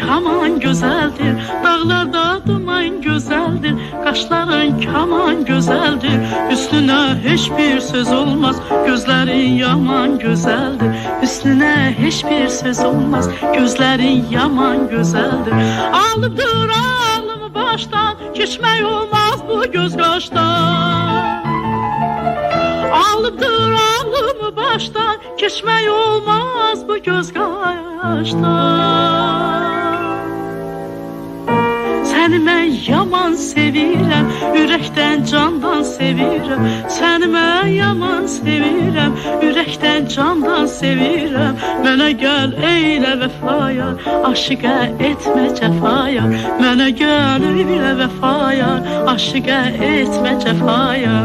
kaman gözəldir Dağlarda duman gözəldir Qaşların kaman gözəldir Üstünə heç bir söz olmaz Gözlərin yaman gözəldir Üstünə heç bir söz olmaz Gözlərin yaman gözəldir Alıbdır ağlımı başdan Keçmək olmaz bu göz qaşdan ağlımı başdan Keçmək olmaz bu göz qaşdan Səni mən yaman sevirəm Ürəkdən candan sevirəm. Səni mən yaman sevirəm Ürəkdən candan sevirəm. Mənə gəl eylə vəfaya Aşıqə etmə cəfaya. Mənə gəl eylə vəfaya Aşıqə etmə cəfaya